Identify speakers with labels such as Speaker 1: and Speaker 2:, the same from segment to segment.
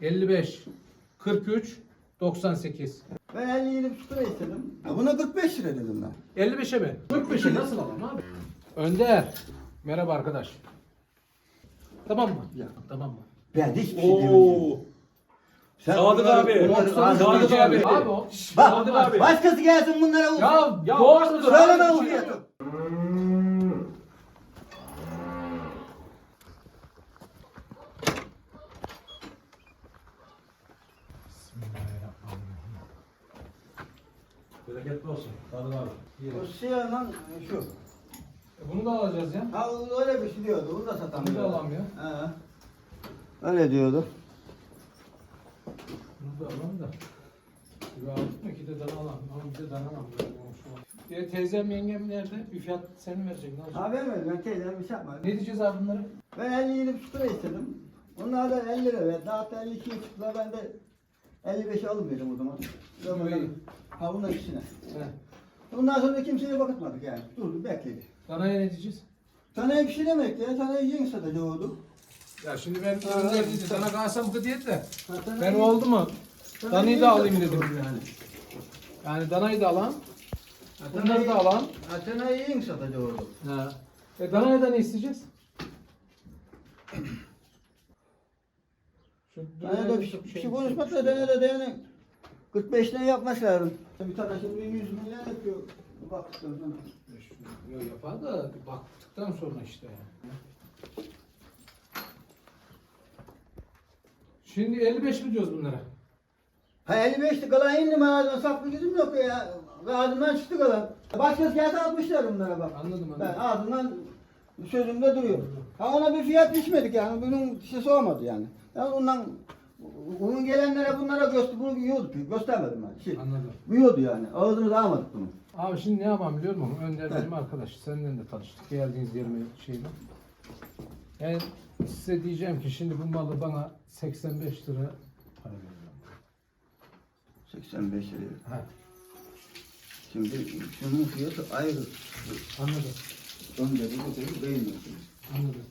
Speaker 1: 55 43 98
Speaker 2: Ben 57 buçuk lira istedim. Ha, buna 45 lira dedim ben.
Speaker 1: 55'e mi? 45'e nasıl alalım abi? Önder. Merhaba arkadaş. Tamam mı?
Speaker 2: Ya.
Speaker 1: Tamam mı?
Speaker 2: Ben hiçbir şey
Speaker 3: Oo.
Speaker 2: demeyeceğim. Sen
Speaker 3: Sadık
Speaker 2: bunları-
Speaker 3: abi.
Speaker 2: bunları
Speaker 3: Sadık
Speaker 2: ağzına
Speaker 3: abi.
Speaker 2: geçirme.
Speaker 3: abi.
Speaker 1: O.
Speaker 2: Bak,
Speaker 3: Sadık abi.
Speaker 2: başkası gelsin bunlara vursun.
Speaker 1: Ya,
Speaker 3: Ya
Speaker 1: doğrudur.
Speaker 2: Söyleme
Speaker 1: abi.
Speaker 2: o fiyatı.
Speaker 1: Bismillahirrahmanirrahim. Bereketli olsun. Sadık abi.
Speaker 2: O siyahla şu.
Speaker 1: E, Bunu da alacağız ya.
Speaker 2: Ha öyle bir şey diyordu. Onu da satamıyor.
Speaker 1: Bunu da alalım ya.
Speaker 2: Ha. Öyle diyordu.
Speaker 1: Bunu da alalım da. Aldık mı ki de dana alalım. Ama bir de dana alalım. Ya teyzem yengem nerede? Bir fiyat sen mi vereceksin?
Speaker 2: Ha vermedim. Ben teyzem bir şey yapmadım.
Speaker 1: Ne diyeceğiz abi bunlara?
Speaker 2: Ben 57 buçuk lira istedim. Onlar da 50 lira verdi. Hatta 52'ye çıktılar. Ben de 55'e alıverdim o zaman.
Speaker 1: İyi.
Speaker 2: Ha bunlar ikisine.
Speaker 1: He.
Speaker 2: Ondan sonra kimseye bakıtmadık yani. Durdu bekledi.
Speaker 1: Danaya ne diyeceğiz?
Speaker 2: Taneye bir şey demek ya. Taneye yeni satıcı oldu.
Speaker 1: Ya şimdi ben ürünler deyince dana kalsam bu diyet de.
Speaker 2: Ha,
Speaker 1: Ben oldu mu? Danayı da alayım dedim.
Speaker 2: Yani.
Speaker 1: Yani danayı da alan. Bunları da alan.
Speaker 2: Ha, Taneye yeni satıcı oldu.
Speaker 1: Ha. E danaya da ne isteyeceğiz? Şu
Speaker 2: de bir şey, bir şey konuşmak da Taneye de yani 45 lira yapmak lazım. Bir tane şimdi 100 milyon yapıyor. Baktıktan sonra.
Speaker 1: Yok yapar da baktıktan sonra işte. Şimdi 55 mi diyoruz bunlara?
Speaker 2: Ha 55'ti kalan indi mi ağzıma saklı gözüm yok ya. Ağzımdan çıktı kalan. Başkası gelse 60 lira bunlara bak.
Speaker 1: Anladım
Speaker 2: Ben
Speaker 1: anladım.
Speaker 2: ağzımdan sözümde duruyor. Ha ona bir fiyat biçmedik yani. Bunun şeysi olmadı yani. Yani ondan onun gelenlere bunlara göster bunu yiyorduk. Göstermedim ben. Şey,
Speaker 1: Anladım.
Speaker 2: yiyordu yani. Ağzımıza almadık bunu.
Speaker 1: Abi şimdi ne yapalım biliyor musun? Önder benim arkadaş. Senden de tanıştık. Geldiğiniz yerime şeyle. Yani size diyeceğim ki şimdi bu malı bana 85 lira para verin.
Speaker 2: 85 lira.
Speaker 1: Ha,
Speaker 2: Şimdi şunun fiyatı ayrı.
Speaker 1: anladım.
Speaker 2: Ön dedi bu dedi beğenmiyorsun.
Speaker 1: Anladım.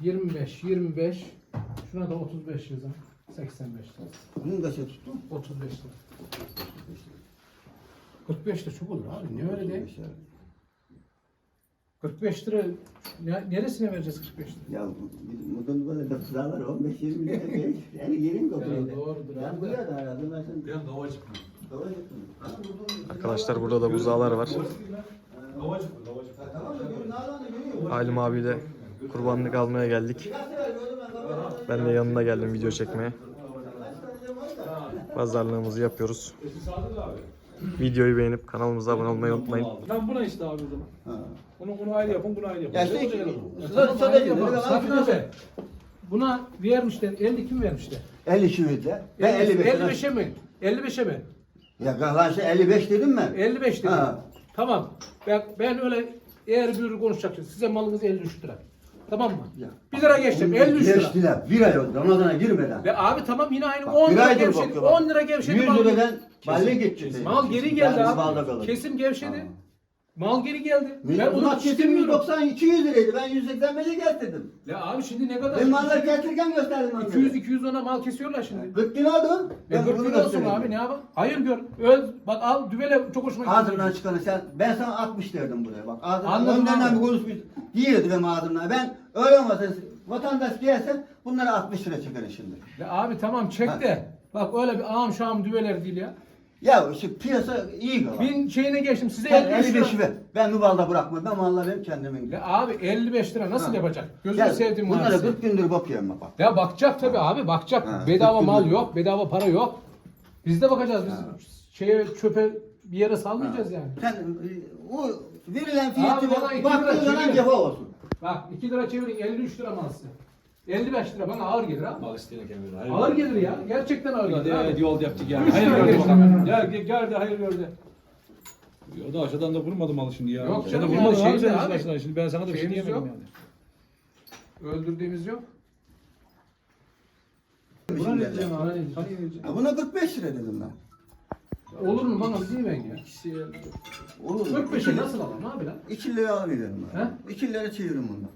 Speaker 1: 25, 25. Şuna da 35 yazın. 85 lira.
Speaker 2: Bunun kaça tuttu?
Speaker 1: 35 lira. 45 de çok olur abi. Niye öyle değil? 45 lira ne- neresine vereceğiz 45 lira?
Speaker 2: Ya böyle de sıralar 15-20 lira değil. Yani yerim yok
Speaker 1: Ya doğrudur
Speaker 2: Ben
Speaker 1: abi.
Speaker 2: buraya da aradım. Ben sen
Speaker 3: Ben?
Speaker 2: Ha, buradan-
Speaker 4: Arkadaşlar burada da buzağlar var.
Speaker 3: Davacık mı? Davacık.
Speaker 2: Ha, Tamam da görün nereden de görüyor.
Speaker 4: Halim kurbanlık almaya geldik.
Speaker 2: Biraz ben
Speaker 4: de yanına geldim video çekmeye. Pazarlığımızı yapıyoruz. Videoyu beğenip kanalımıza abone olmayı unutmayın.
Speaker 3: Ben buna işte abi o zaman.
Speaker 2: Ha.
Speaker 3: Bunu, bunu ayrı yapın, bunu ayrı yapın.
Speaker 2: Ya işte
Speaker 3: Ne
Speaker 2: iki-
Speaker 3: olacak?
Speaker 2: Sa- satıcı dedi,
Speaker 1: Yapalım.
Speaker 2: ben
Speaker 1: Safiye
Speaker 2: şunu-
Speaker 1: abi, Buna vermişler. 50 kim vermişler?
Speaker 2: 50 şivete. Ben 55 lira.
Speaker 1: 55'e mi? 55'e mi?
Speaker 2: Ya şey 55 dedim mi?
Speaker 1: 55 dedim.
Speaker 2: Ha.
Speaker 1: Tamam. Ben, ben öyle eğer bir konuşacaksın. Size malınız 53 lira. Tamam mı?
Speaker 2: Ya.
Speaker 1: 1 lira geçtim. 53 lira.
Speaker 2: Geçtiler. Bir ay oldu. Ramazan'a girmeden.
Speaker 1: Ve abi tamam yine aynı
Speaker 2: Bak,
Speaker 1: 10
Speaker 2: bir
Speaker 1: lira
Speaker 2: aydır
Speaker 1: gevşedi.
Speaker 2: bakıyor bak.
Speaker 1: 10 lira gevşedi.
Speaker 2: 100
Speaker 1: mal
Speaker 2: liradan balle gitti.
Speaker 1: Mal geri geldi abi. Kesim gevşedi. Mal geri geldi.
Speaker 2: Ben
Speaker 1: onu
Speaker 2: Bunlar
Speaker 1: istemiyorum.
Speaker 2: 190 200 liraydı. Ben 185'e getirdim.
Speaker 1: Ya abi şimdi ne kadar?
Speaker 2: Ben malları getirirken gösterdim. ben
Speaker 1: 200 210'a mal kesiyorlar şimdi.
Speaker 2: 40 lira oldu.
Speaker 1: E 40
Speaker 2: bunu
Speaker 1: lira olsun abi ne yapalım? Hayır gör. Öl bak al düvele çok hoşuma gitti.
Speaker 2: Ağzımdan çıkanı sen, ben sana 60 derdim buraya bak. Ağzımdan,
Speaker 1: Anladım
Speaker 2: önden
Speaker 1: abi.
Speaker 2: bir konuşmuş. Diyordu benim ağzımdan. Ben öyle olmasa vatandaş gelse bunlara 60 lira çıkarın şimdi.
Speaker 1: Ya abi tamam çek de. Bak öyle bir ağam şam düveler değil ya.
Speaker 2: Ya şu piyasa iyi galiba.
Speaker 1: Bin şeyine geçtim size
Speaker 2: Sen
Speaker 1: 55
Speaker 2: 55
Speaker 1: lira.
Speaker 2: ver. Ben Nubal'da bırakma. Ben malları benim kendimin.
Speaker 1: Ya abi 55 lira nasıl
Speaker 2: Ha.
Speaker 1: yapacak? Gözünü
Speaker 2: Gel,
Speaker 1: sevdim
Speaker 2: Bunlara
Speaker 1: maalesef.
Speaker 2: 40 gündür bakıyorum bak.
Speaker 1: Ya bakacak tabi abi bakacak.
Speaker 2: Ha,
Speaker 1: bedava mal yok, bedava para yok. Biz de bakacağız. Biz şeye çöpe bir yere salmayacağız yani.
Speaker 2: Sen e, o verilen fiyatı
Speaker 1: Abi bana iki
Speaker 2: baktığın zaman cefa olsun.
Speaker 1: Bak 2 lira çevirin 53 lira mal size. 55 lira bana ağır gelir
Speaker 3: isteyene kendine. Hayır.
Speaker 1: Ağır gelir ya. Gerçekten ağır gelir
Speaker 3: Hadi
Speaker 1: abi.
Speaker 3: yol yaptık ya.
Speaker 1: Üç
Speaker 3: Hayır
Speaker 1: lira
Speaker 3: gördü
Speaker 1: geçti.
Speaker 3: bakalım. Gel gel gel de hayır gördü. Ya da aşağıdan da vurmadı malı şimdi ya.
Speaker 1: Yok canım
Speaker 3: de
Speaker 1: şey
Speaker 3: abi sen
Speaker 1: de abi.
Speaker 3: Şimdi ben sana da bir şey
Speaker 1: Şeyimiz
Speaker 3: diyemedim
Speaker 1: yok.
Speaker 3: yani.
Speaker 1: Öldürdüğümüz yok.
Speaker 3: Buna ne diyeceğim
Speaker 1: Buna ne
Speaker 3: abi?
Speaker 2: buna 45 lira dedim ben.
Speaker 1: Olur mu bana değil ben ya.
Speaker 2: Olur mu?
Speaker 1: 45'e nasıl alalım abi lan?
Speaker 2: 2 lira alıyorum ben.
Speaker 1: He?
Speaker 2: 2 lira çeviririm bundan.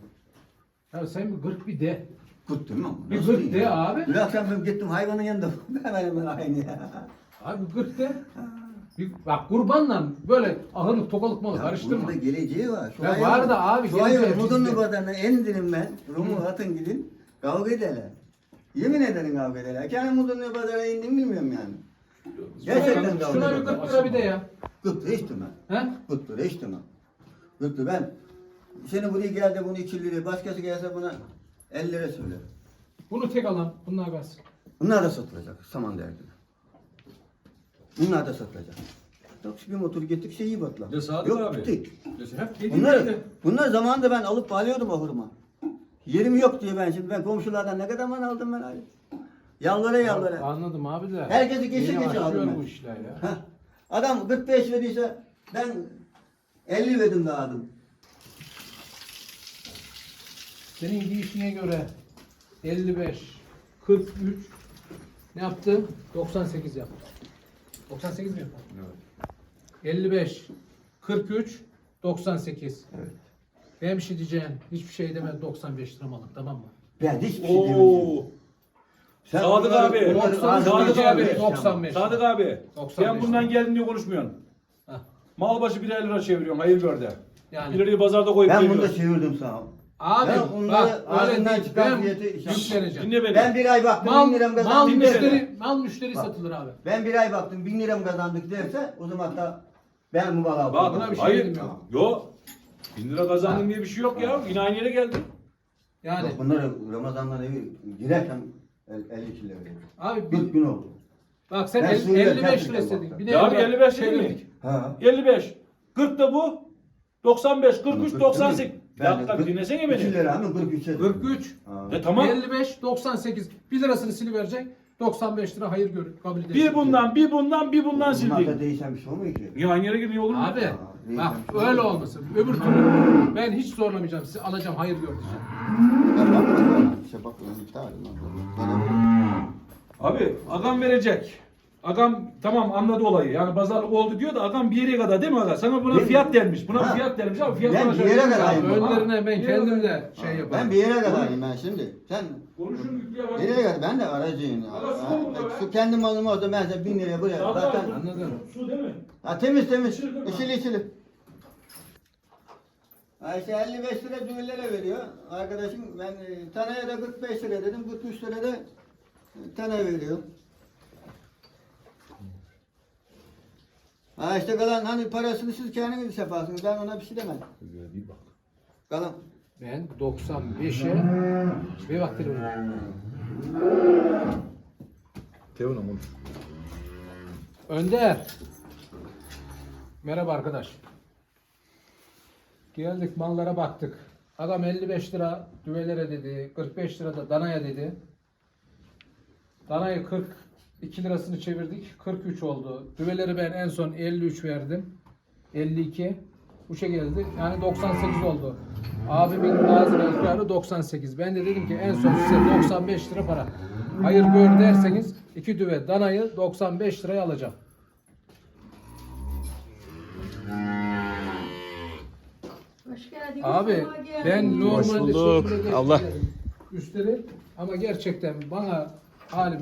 Speaker 1: Ya sen bir 40 bir de.
Speaker 2: Kut değil mi?
Speaker 1: Bir
Speaker 2: Nasıl
Speaker 1: gırt
Speaker 2: değil
Speaker 1: de
Speaker 2: ya?
Speaker 1: abi.
Speaker 2: Bir akşam ben gittim hayvanın yanında. hemen hemen aynı ya.
Speaker 1: Abi gırt de. Bir, bak kurbanla böyle ahırlık tokalık malı karıştırma.
Speaker 2: bunun da geleceği var.
Speaker 1: Ya
Speaker 2: hayvan-
Speaker 1: var da abi,
Speaker 2: Şu
Speaker 1: geleceği
Speaker 2: hayvan Rum'un
Speaker 1: bizde.
Speaker 2: badanına indirin ben. Rum'u atın gidin. Kavga ederler. Yemin ederim kavga ederler. Kendi mudun badana indim bilmiyorum yani. Gerçekten
Speaker 1: Şuna,
Speaker 2: kavga
Speaker 1: şuna bir
Speaker 2: ederler.
Speaker 1: gırt lira bir de ya.
Speaker 2: Gıttı içtim ben.
Speaker 1: He?
Speaker 2: Gıttı içtim ben. Gıttı ben. Seni buraya geldi bunu 2 liraya. Başkası gelse buna 50 lira söyler.
Speaker 1: Bunu tek alan. Bunlar kalsın.
Speaker 2: Bunlar da satılacak saman derdine. Bunlar da satılacak. Yok bir motor gittik şeyi batla.
Speaker 3: Ya Sadık
Speaker 2: Yok
Speaker 3: abi. Hep dediğim
Speaker 2: Bunlar,
Speaker 3: gibi.
Speaker 2: bunlar zamanında ben alıp bağlıyordum ahırıma. Yerim yok diye ben şimdi ben komşulardan ne kadar mal aldım ben abi. Yalvara yalvara.
Speaker 1: Anladım abi de.
Speaker 2: Herkesi geçe
Speaker 1: Yeni
Speaker 2: geçe aldım
Speaker 1: başlıyor
Speaker 2: ben.
Speaker 1: bu işler ya.
Speaker 2: Heh. Adam 45 verdiyse ben 50 verdim dağıdım.
Speaker 1: Senin gidişine göre 55, 43 ne yaptı? 98 yaptı. 98 mi yaptı?
Speaker 3: Evet.
Speaker 1: 55, 43, 98.
Speaker 2: Evet.
Speaker 1: Ben bir şey diyeceğim. Hiçbir şey demedi 95 lira malık tamam mı?
Speaker 2: Ben hiçbir şey
Speaker 3: Oo.
Speaker 2: demeyeceğim. Sen
Speaker 3: Sadık
Speaker 2: bunları-
Speaker 3: abi,
Speaker 2: bunları
Speaker 1: 90
Speaker 2: ağzına
Speaker 3: Sadık
Speaker 2: geçirme,
Speaker 3: abi,
Speaker 2: geçirme.
Speaker 1: 95.
Speaker 3: Sadık abi.
Speaker 1: 95
Speaker 3: Sen bundan geldin diye konuşmuyorsun.
Speaker 1: Heh.
Speaker 3: Mal başı birer lira çeviriyorsun. Hayır gör de.
Speaker 1: Yani.
Speaker 3: Bir lirayı pazarda koyup
Speaker 2: Ben bunu da
Speaker 3: geliyorsun.
Speaker 2: çevirdim sağ ol.
Speaker 1: Abi
Speaker 2: Ben onları
Speaker 1: bak öyle değil. Ben yükleneceğim.
Speaker 3: Dinle beni.
Speaker 2: Ben bir ay baktım
Speaker 1: Mal,
Speaker 2: 1000 liram
Speaker 1: mal
Speaker 2: kazandım.
Speaker 3: Dinle
Speaker 1: müşteri, mal müşteri
Speaker 2: Bak.
Speaker 1: satılır abi.
Speaker 2: Ben bir ay baktım 1000 liram kazandık derse o zaman da ben aldım.
Speaker 3: Bak
Speaker 1: Buna bir şey
Speaker 3: hayır.
Speaker 1: demiyorum.
Speaker 3: Yo. Bin lira kazandın diye bir şey yok ya. Yine aynı yere geldin.
Speaker 1: Yani
Speaker 2: Bak bunları Ramazan'dan evi girerken el- 50 kilo veriyorum.
Speaker 1: abi
Speaker 2: 40
Speaker 1: bir,
Speaker 2: gün oldu.
Speaker 1: bak sen el-
Speaker 2: Suriye
Speaker 1: 55 lira istedin. Bir de
Speaker 3: Ya abi
Speaker 1: lira
Speaker 3: 55 değil mi?
Speaker 2: Ha.
Speaker 3: 55. 40 da bu. 95, 43,
Speaker 2: Kırk
Speaker 3: 98. Bir dakika bir dinlesene beni.
Speaker 2: lira mı 43'e.
Speaker 1: 43.
Speaker 2: Ha.
Speaker 3: E tamam.
Speaker 1: 55, 98. 1 lirasını siliverecek. 95 lira hayır gör, kabul edecek.
Speaker 3: Bir bundan, bir bundan, bir bundan
Speaker 2: Bunlarda
Speaker 3: sildin.
Speaker 2: değişen bir şey olmuyor ki.
Speaker 3: Niye aynı yere gidiyor olur mu?
Speaker 1: Abi
Speaker 2: Aa, iyi,
Speaker 1: bak
Speaker 2: şey
Speaker 1: öyle olmasın. Öbür türlü ben hiç zorlamayacağım. Sizi alacağım hayır gör diyeceğim.
Speaker 2: İşte bak ben iptal.
Speaker 3: Abi adam verecek. Agam tamam anladı olayı. Yani pazarlık oldu diyor da agam bir yere kadar değil mi aga? Sana buna
Speaker 2: Ne?
Speaker 3: fiyat dermiş. Buna
Speaker 2: Ha.
Speaker 3: fiyat dermiş ama fiyat
Speaker 2: Ben bir yere kadar
Speaker 3: Abi, ha.
Speaker 1: Önlerine ben
Speaker 3: Bir yere
Speaker 1: kendim de şey yaparım.
Speaker 2: Ben bir yere kadarım ben şimdi. Sen
Speaker 3: Konuşun yüklüye bak.
Speaker 2: nereye kadar? Ben de aracıyım ya. Ha,
Speaker 3: be?
Speaker 2: Şu kendi malımı olsa ben size bin liraya buraya.
Speaker 3: Sadık
Speaker 2: Zaten
Speaker 1: Anladın.
Speaker 3: Su değil mi?
Speaker 2: ha, temiz temiz.
Speaker 3: İçili değil mi?
Speaker 2: İçili içili. Ha işte 55 lira düğünlere veriyor. Arkadaşım ben e, taneye de 45 lira dedim. 43 lira da e, tane veriyor. Ha işte kalan hani parasını siz kendiniz yaparsınız. Ben ona bir şey demem.
Speaker 3: Bir bak.
Speaker 2: Kalan.
Speaker 1: Ben 95'e bir bak telefonu.
Speaker 3: Tevna konuş.
Speaker 1: Önder. Merhaba arkadaş. Geldik mallara baktık. Adam 55 lira düvelere dedi. 45 lira da danaya dedi. Danayı 42 lirasını çevirdik. 43 oldu. Düveleri ben en son 53 verdim. 52. Bu şey geldi. Yani 98 oldu. Abimin bazı ikrarı 98. Ben de dedim ki en son size 95 lira para. Hayır gör derseniz iki düve danayı 95 liraya alacağım.
Speaker 5: Hoş geldin.
Speaker 1: Abi ben normalde
Speaker 4: bulduk.
Speaker 1: şekilde de
Speaker 4: Allah.
Speaker 1: Üstleri ama gerçekten bana halim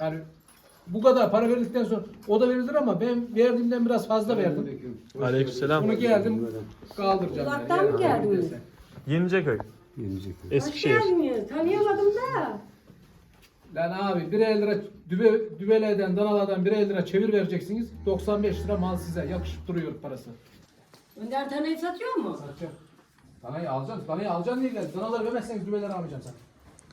Speaker 1: yani bu kadar para verdikten sonra o da verilir ama ben verdiğimden biraz fazla verdim.
Speaker 4: Aleykümselam.
Speaker 1: Bunu geldim kaldıracağım.
Speaker 5: Uzaktan
Speaker 1: yani.
Speaker 5: mı geldiniz?
Speaker 4: Yeniceköy.
Speaker 5: Hoş
Speaker 4: Eskişehir.
Speaker 5: geldiniz. Tanıyamadım da.
Speaker 1: Lan abi 1 lira düve, düvelerden danalardan 1 lira çevir vereceksiniz. 95 lira mal size yakışıp duruyor parası.
Speaker 5: Önder tanıyı satıyor mu?
Speaker 1: Satacağım. Danayı alacağım. Danayı alacaksın diye geldi. Danaları vermezseniz düveleri almayacağım sen.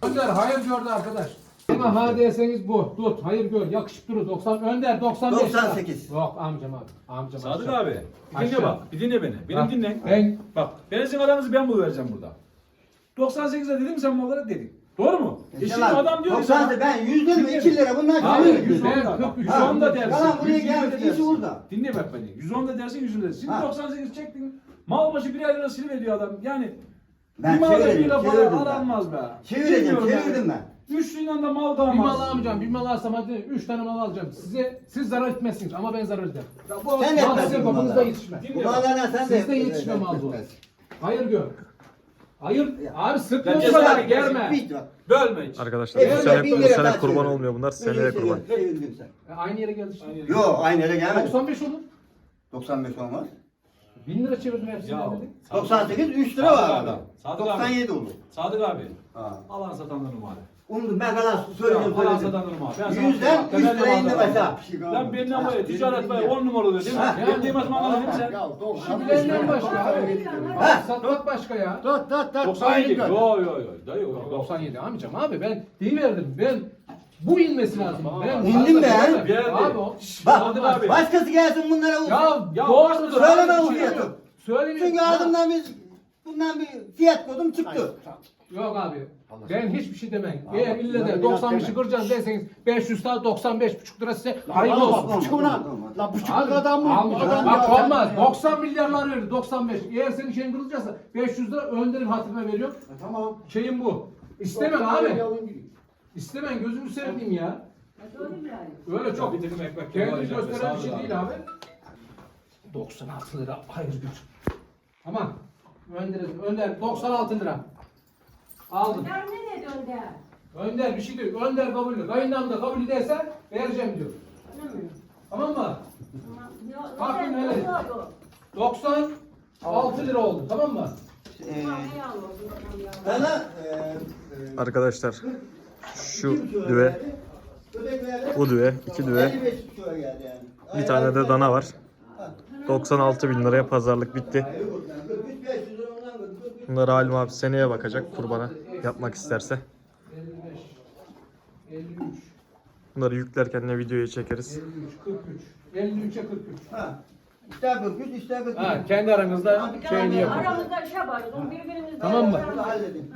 Speaker 1: Önder hayır gördü arkadaş. Bana ha deseniz bu. Tut hayır gör. Yakışıp durur. 90 Önder 95 lira.
Speaker 2: 98.
Speaker 1: Yok amcam abi. Amcam
Speaker 3: Sadık
Speaker 1: aşağı.
Speaker 3: abi. Bir dinle
Speaker 1: Aşağı.
Speaker 3: bak. Bir dinle beni. Benim
Speaker 1: Bak,
Speaker 3: dinle.
Speaker 1: Ben
Speaker 3: Bak. Ben sizin aranızı ben buluvereceğim burada. 98'de dedim sen mallara dedik. Doğru mu? E şimdi adam diyor ki sana.
Speaker 2: 90'da ben 100 lira 2 lira bunlar
Speaker 3: Abi
Speaker 2: çeviririm.
Speaker 3: 110
Speaker 1: Ben
Speaker 3: da. Bak,
Speaker 1: 43
Speaker 3: 110 da dersin.
Speaker 2: Kalan buraya
Speaker 3: 120 de
Speaker 2: gelmiş,
Speaker 3: dersin.
Speaker 2: işi burada.
Speaker 3: Dinle bak beni. 110 da dersin 100 da dersin. Şimdi
Speaker 2: Ha.
Speaker 3: 98 çektin. Mal başı birer lira siliveriyor adam. Yani
Speaker 2: Ben
Speaker 3: bir malda bir
Speaker 2: çevireceğim,
Speaker 3: lira para
Speaker 2: çevirdim ben.
Speaker 3: aranmaz be.
Speaker 2: Çevireceğim,
Speaker 3: Bilmiyorum
Speaker 2: çevirdim ben.
Speaker 3: Üçlüyle de mal
Speaker 1: bir mal almayacağım. Bir mal alsam hadi 3 tane mal alacağım. Size siz zarar etmezsiniz ama ben zarar ederim. Ya bu
Speaker 2: Sen
Speaker 1: mal sizin
Speaker 2: etmezsin bu
Speaker 1: kapınızda
Speaker 2: malları.
Speaker 1: yetişmez.
Speaker 2: Bu mallardan sen de
Speaker 1: Sizde yetişme mal bu. Hayır gör. Hayır abi o
Speaker 3: cesaret
Speaker 1: kadar
Speaker 3: gelsin,
Speaker 1: germe.
Speaker 2: Bit bak.
Speaker 3: Bölme hiç.
Speaker 4: Arkadaşlar bu sene, bu
Speaker 2: lira
Speaker 4: sene
Speaker 2: daha
Speaker 4: kurban
Speaker 2: söyle.
Speaker 4: olmuyor bunlar. Seneye
Speaker 2: Nereye
Speaker 4: kurban.
Speaker 2: Nereye indin sen?
Speaker 1: E, Aynı yere geldi işte.
Speaker 2: Yok aynı yere gelmedi.
Speaker 1: 95 olur.
Speaker 2: 95 olmaz.
Speaker 1: 1000 lira çevirdim hepsini.
Speaker 3: Ya.
Speaker 1: dedik.
Speaker 2: 98 3 lira
Speaker 3: Sadık
Speaker 2: var
Speaker 3: abi,
Speaker 2: arada.
Speaker 3: Sadık abi.
Speaker 2: 97 olur.
Speaker 3: Sadık abi.
Speaker 2: Ha.
Speaker 3: Alan satanların numara.
Speaker 2: Unuttum ben kalan söyleyeceğim söyleyeceğim.
Speaker 3: satanların numara. Ben sana-
Speaker 2: Yüzden
Speaker 3: Ben
Speaker 2: 3
Speaker 3: de
Speaker 2: lira indi
Speaker 3: vallahi-
Speaker 2: başa.
Speaker 3: Lan benim ama ticaret var 10 numara oluyor değil mi? Ben demez mi anladın mı sen?
Speaker 1: Şimdilerinden başka abi.
Speaker 2: Ha.
Speaker 1: Satmak başka ya.
Speaker 6: Tut tut tut.
Speaker 3: 97. Yo yo yo. Dayı yo.
Speaker 1: 97 amcam abi ben verdim ben bu inmesi lazım. Ben
Speaker 2: İndim be.
Speaker 3: Bir yerde.
Speaker 1: Abi o.
Speaker 2: Bak
Speaker 3: abi.
Speaker 2: başkası gelsin bunlara
Speaker 1: Ya,
Speaker 2: olsun.
Speaker 3: Ya
Speaker 1: doğrudur.
Speaker 2: söyleme
Speaker 1: abi, şey. Söyleme.
Speaker 2: Çünkü ardından biz bundan bir fiyat koydum çıktı.
Speaker 1: Yok abi. Ben hiçbir şey demem. Eğer ille de 95'i kıracağız derseniz 500 daha 95,5 lira size hayırlı olsun.
Speaker 6: Buçuğuna. La buçuk
Speaker 1: Abi,
Speaker 6: adam mı?
Speaker 1: almayacağım.
Speaker 6: Adam
Speaker 1: Bak
Speaker 6: ya.
Speaker 1: olmaz. 90 milyarlar verir 95. Eğer senin şeyin kırılacaksa 500 lira Önder'in hatırına veriyorum.
Speaker 6: Tamam.
Speaker 1: Şeyim bu. İstemem abi. İstemem gözünü seveyim ya. Öyle çok
Speaker 3: Bir dilim ekmek
Speaker 1: kendini gösteren bir şey değil abi. 96 lira hayır güç. Tamam. Önder, Önder 96 lira. Aldım.
Speaker 5: Önder ne dedi Önder?
Speaker 1: Önder bir şey diyor. Önder kabul. Kayınlam da kabul ederse vereceğim diyor.
Speaker 5: Öyle mi?
Speaker 1: Tamam mı?
Speaker 5: Tamam. Yok, yok.
Speaker 1: 96 lira oldu. Tamam mı?
Speaker 2: Ee,
Speaker 5: Tamam, helal olsun, tamam, ya.
Speaker 2: sana e,
Speaker 4: Arkadaşlar şu düve, bu düve, iki düve,
Speaker 2: 55 buçuğa geldi yani.
Speaker 4: bir tane de dana var. 96 bin liraya pazarlık bitti.
Speaker 2: Hayır, yok yani. 43 500 lira ondan kırdı, 43
Speaker 4: Bunları Halim abi seneye bakacak kurbana yapmak isterse.
Speaker 1: 55 53
Speaker 4: Bunları yüklerken de videoya çekeriz.
Speaker 1: 53 43 53'e 43.
Speaker 2: Ha. İster 43 ister 43.
Speaker 1: Ha kendi aranızda şeyini yapın.
Speaker 5: Aramızda şey yaparız, onu birbirimizle
Speaker 1: Tamam mı?
Speaker 2: Halledin.